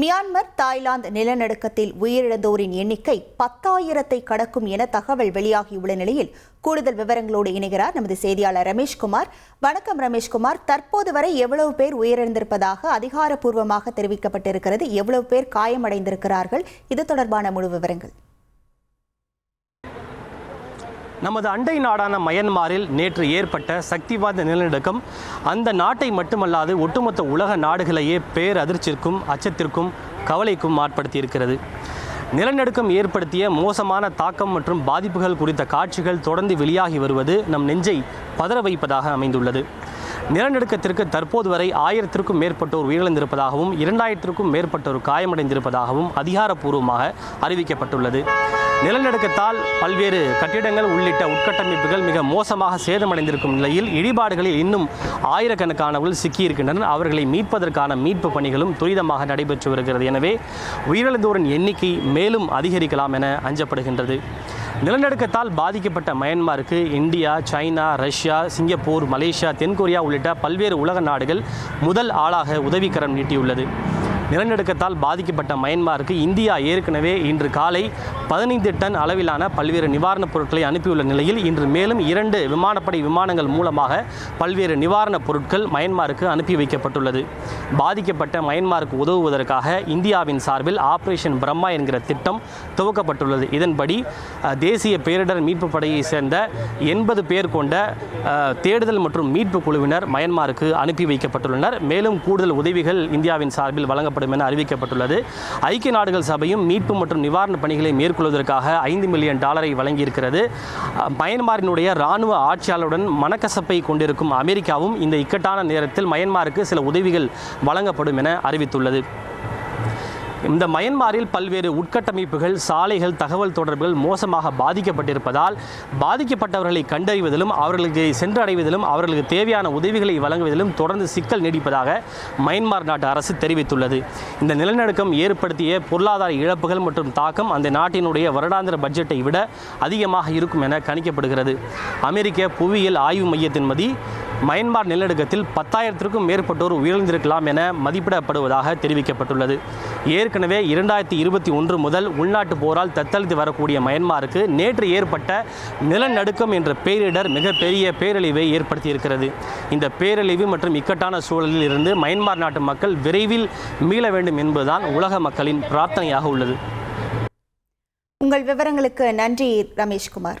Myanmar Thailand நிலநடுக்கத்தில் உயிரிழந்தோரின் எண்ணிக்கை பத்தாயிரத்தை கடக்கும் என தகவல் வெளியாகியுள்ள நிலையில் கூடுதல் விவரங்களோடு இணைகிறார் நமது செய்தியாளர் ரமேஷ்குமார் வணக்கம் ரமேஷ்குமார் தற்போது வரை எவ்வளவு பேர் உயிரிழந்திருப்பதாக அதிகாரப்பூர்வமாக தெரிவிக்கப்பட்டிருக்கிறது. எவ்வளவு பேர் காயமடைந்திருக்கிறார்கள்? இது தொடர்பான முழு விவரங்கள். நமது அண்டை நாடான மயன்மாரில் நேற்று ஏற்பட்ட சக்திவாய்ந்த நிலநடுக்கம் அந்த நாட்டை மட்டுமல்லாது ஒட்டுமொத்த உலக நாடுகளையே பேரதிர்ச்சிற்கும் அச்சத்திற்கும் கவலைக்கும் ஆட்படுத்தியிருக்கிறது. நிலநடுக்கம் ஏற்படுத்திய மோசமான தாக்கம் மற்றும் பாதிப்புகள் குறித்த காட்சிகள் தொடர்ந்து வெளியாகி வருவது நம் நெஞ்சை பதற வைப்பதாக அமைந்துள்ளது. நிலநடுக்கத்திற்கு தற்போது வரை ஆயிரத்திற்கும் மேற்பட்டோர் உயிரிழந்திருப்பதாகவும் இரண்டாயிரத்திற்கும் மேற்பட்டோர் காயமடைந்திருப்பதாகவும் அதிகாரப்பூர்வமாக அறிவிக்கப்பட்டுள்ளது. நிலநடுக்கத்தால் பல்வேறு கட்டிடங்கள் உள்ளிட்ட உட்கட்டமைப்புகள் மிக மோசமாக சேதமடைந்திருக்கும் நிலையில் இடிபாடுகளில் இன்னும் ஆயிரக்கணக்கானவர்கள் சிக்கியிருக்கின்றனர். அவர்களை மீட்பதற்கான மீட்பு பணிகளும் துரிதமாக நடைபெற்று வருகிறது. எனவே உயிரிழந்தோரின் எண்ணிக்கை மேலும் அதிகரிக்கலாம் என அஞ்சப்படுகின்றது. நிலநடுக்கத்தால் பாதிக்கப்பட்ட மயன்மாருக்கு India China Russia Singapore Malaysia தென்கொரியா உள்ளிட்ட பல்வேறு உலக நாடுகள் முதல் ஆளாக உதவிக்கரம் நீட்டியுள்ளது. நிலநடுக்கத்தால் பாதிக்கப்பட்ட மயன்மாருக்கு இந்தியா ஏற்கனவே இன்று காலை பதினைந்து டன் அளவிலான பல்வேறு நிவாரணப் பொருட்களை அனுப்பியுள்ள நிலையில் இன்று மேலும் இரண்டு விமானப்படை விமானங்கள் மூலமாக பல்வேறு நிவாரணப் பொருட்கள் மயன்மாருக்கு அனுப்பி வைக்கப்பட்டுள்ளது. பாதிக்கப்பட்ட மயன்மாருக்கு உதவுவதற்காக இந்தியாவின் சார்பில் ஆபரேஷன் பிரம்மா என்கிற திட்டம் துவக்கப்பட்டுள்ளது. இதன்படி தேசிய பேரிடர் மீட்பு படையை சேர்ந்த எண்பது பேர் கொண்ட தேடுதல் மற்றும் மீட்பு குழுவினர் மயன்மாருக்கு அனுப்பி வைக்கப்பட்டுள்ளனர். மேலும் கூடுதல் உதவிகள் இந்தியாவின் சார்பில் வழங்கப்படும் என அறிவிக்கப்பட்டுள்ளது. ஐக்கிய நாடுகள் சபையும் மீட்பு மற்றும் நிவாரணப் பணிகளை மேற்கொள்வதற்காக ஐந்து மில்லியன் டாலரை வழங்கியிருக்கிறது. மயன்மாரினுடைய இராணுவ ஆட்சியாளருடன் மனக்கசப்பை கொண்டிருக்கும் அமெரிக்காவும் இந்த இக்கட்டான நேரத்தில் மயன்மாருக்கு சில உதவிகள் வழங்கப்படும் என அறிவித்துள்ளது. இந்த மயன்மாரில் பல்வேறு உட்கட்டமைப்புகள் சாலைகள் தகவல் தொடர்புகள் மோசமாக பாதிக்கப்பட்டிருப்பதால் பாதிக்கப்பட்டவர்களை கண்டறிவதிலும் அவர்களுக்கு சென்றடைவதிலும் அவர்களுக்கு தேவையான உதவிகளை வழங்குவதிலும் தொடர்ந்து சிக்கல் நீடிப்பதாக மயன்மார் நாட்டு அரசு தெரிவித்துள்ளது. இந்த நிலநடுக்கம் ஏற்படுத்திய பொருளாதார இழப்புகள் மற்றும் தாக்கம் அந்த நாட்டினுடைய வருடாந்திர பட்ஜெட்டை விட அதிகமாக இருக்கும் என கணிக்கப்படுகிறது. அமெரிக்க புவியியல் ஆய்வு மையத்தின்படி மயன்மார் நிலநடுக்கத்தில் பத்தாயிரத்திற்கும் மேற்பட்டோர் உயிரிழந்திருக்கலாம் என மதிப்பிடப்படுவதாக தெரிவிக்கப்பட்டுள்ளது. ஏற்கனவே இரண்டாயிரத்தி இருபத்தி ஒன்று முதல் உள்நாட்டு போரால் தத்தளித்து வரக்கூடிய மயன்மாருக்கு நேற்று ஏற்பட்ட நிலநடுக்கம் என்ற பேரிடர் மிகப்பெரிய பேரழிவை ஏற்படுத்தியிருக்கிறது. இந்த பேரழிவு மற்றும் இக்கட்டான சூழலில் இருந்து மயன்மார் நாட்டு மக்கள் விரைவில் மீள வேண்டும் என்பதுதான் உலக மக்களின் பிரார்த்தனையாக உள்ளது. உங்கள் விவரங்களுக்கு நன்றி ரமேஷ்குமார்.